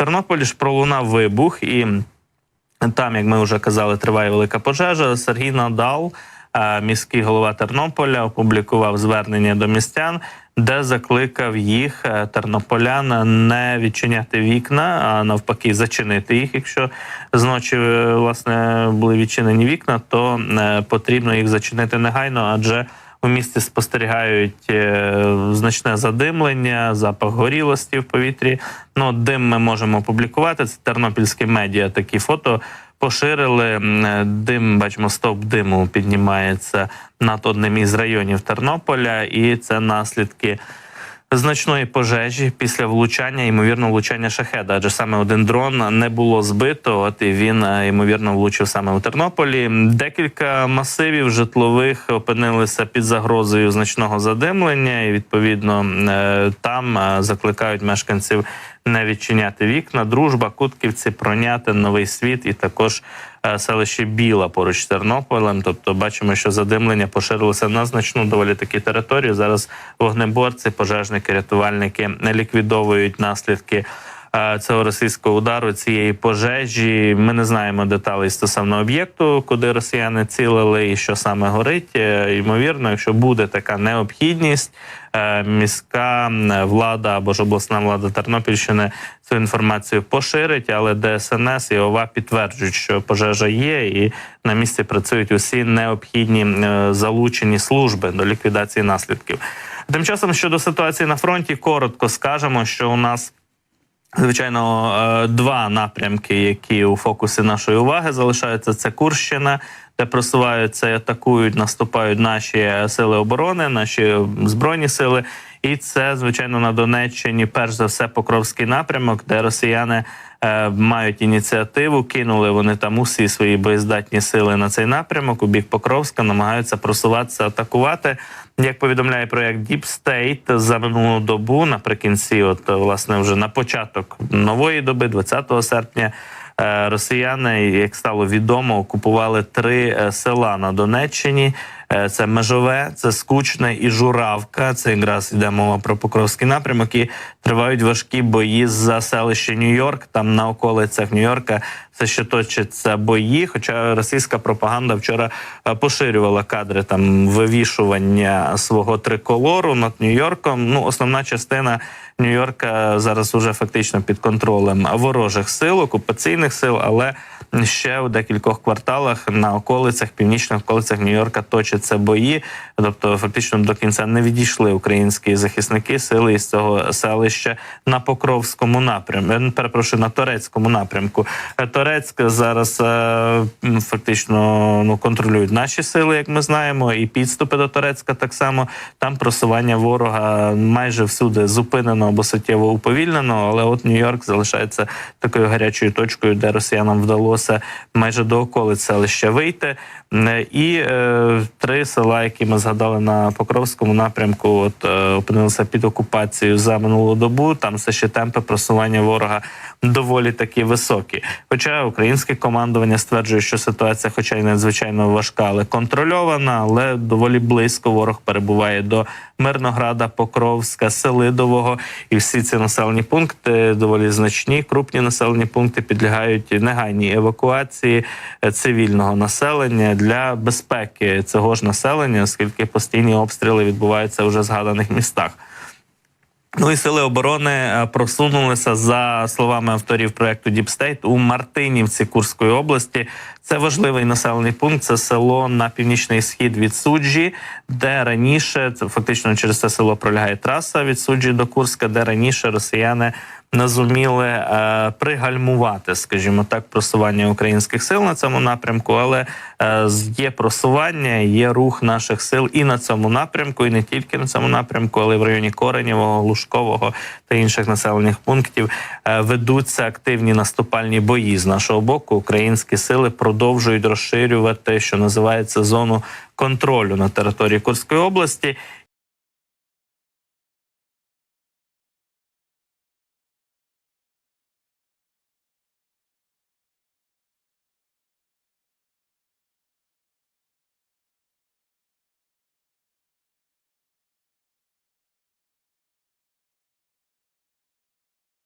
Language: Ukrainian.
Тернополі ж пролунав вибух, і там, як ми вже казали, триває велика пожежа. Сергій Надал, е, міський голова Тернополя, опублікував звернення до містян, де закликав їх е, тернополян не відчиняти вікна, а навпаки, зачинити їх. Якщо зночі е, власне були відчинені вікна, то потрібно їх зачинити негайно, адже у місті спостерігають е, значне задимлення, запах горілості в повітрі. Ну, дим ми можемо опублікувати. Це тернопільські медіа такі фото поширили. Е, Дим, бачимо, стовп диму піднімається над одним із районів Тернополя, і це наслідки. Значної пожежі після влучання, ймовірно, влучання шахеда, адже саме один дрон не було збито. От і він е, ймовірно влучив саме у Тернополі. Декілька масивів житлових опинилися під загрозою значного задимлення, і відповідно е, там е, закликають мешканців не відчиняти вікна. Дружба, Кутківці, Пронятин, Новий Світ і також е, селище Біла поруч з Тернополем. Тобто, бачимо, що задимлення поширилося на значну доволі такі території. Зараз вогнеборці, пожежники, рятувальники ліквідовують наслідки. Е, Цього російського удару цієї пожежі ми не знаємо деталей стосовно об'єкту, куди росіяни цілили і що саме горить. Е, Ймовірно, якщо буде така необхідність, е, міська влада або ж обласна влада Тернопільщини цю інформацію поширить, але ДСНС і ОВА підтверджують, що пожежа є, і на місці працюють усі необхідні залучені служби до ліквідації наслідків. Тим часом щодо ситуації на фронті, коротко скажемо, що у нас. Звичайно, е, два напрямки, які у фокусі нашої уваги залишаються. Це Курщина, де просуваються, атакують, наступають наші сили оборони, наші збройні сили. І це, звичайно, на Донеччині, перш за все, Покровський напрямок, де росіяни е, мають ініціативу. Кинули вони там усі свої боєздатні сили на цей напрямок. У бік Покровська намагаються просуватися, атакувати. Як повідомляє проект Deep State, за минулу добу, наприкінці, от власне, вже на початок нової доби, 20 серпня. е, Росіяни, як стало відомо, окупували три е, села на Донеччині. Е, Це Межове, це Скучне і Журавка. Це якраз йде мова про Покровський напрямок. І тривають важкі бої за селище Нью-Йорк. Там на околицях Нью-Йорка все ще точаться бої. Хоча російська пропаганда вчора е, поширювала кадри там вивішування свого триколору над Нью-Йорком. Ну, основна частина Нью-Йорка зараз уже фактично під контролем ворожих сил, окупаційних сил, але ще у декількох кварталах на околицях, північних околицях Нью-Йорка точаться бої. Тобто, фактично до кінця не відійшли українські захисники сили із цього селища на Покровському напрямку. Перепрошую, на Торецькому напрямку. Е, Торецьк зараз е, фактично ну контролюють наші сили, як ми знаємо, і підступи до Торецька так само. Там просування ворога майже всюди зупинено або суттєво уповільнено. Але от Нью-Йорк залишається такою гарячою точкою, де росіянам вдалося майже до околиць селища вийти. І е, три села, які ми згадали на Покровському напрямку, от е, опинилися під окупацією за минулу добу. Там все ще темпи просування ворога доволі такі високі. Хоча українське командування стверджує, що ситуація, хоча й надзвичайно важка, але контрольована, але доволі близько ворог перебуває до Мирнограда, Покровська, Селидового, і всі ці населені пункти доволі значні. Крупні населені пункти підлягають негайній евакуації е, цивільного населення для безпеки цього ж населення, оскільки постійні обстріли відбуваються вже в згаданих містах. Ну і сили оборони е, просунулися за словами авторів проекту State у Мартинівці Курської області. Це важливий населений пункт. Це село на північний схід від суджі, де раніше це фактично через це село пролягає траса від суджі до Курська, де раніше росіяни не зуміли е, пригальмувати, скажімо так, просування українських сил на цьому напрямку, але е, є просування, є рух наших сил і на цьому напрямку, і не тільки на цьому напрямку, але й в районі Коренєвого, Лужкового та інших населених пунктів е, ведуться активні наступальні бої з нашого боку. Українські сили продовжують розширювати, що називається зону контролю на території Курської області.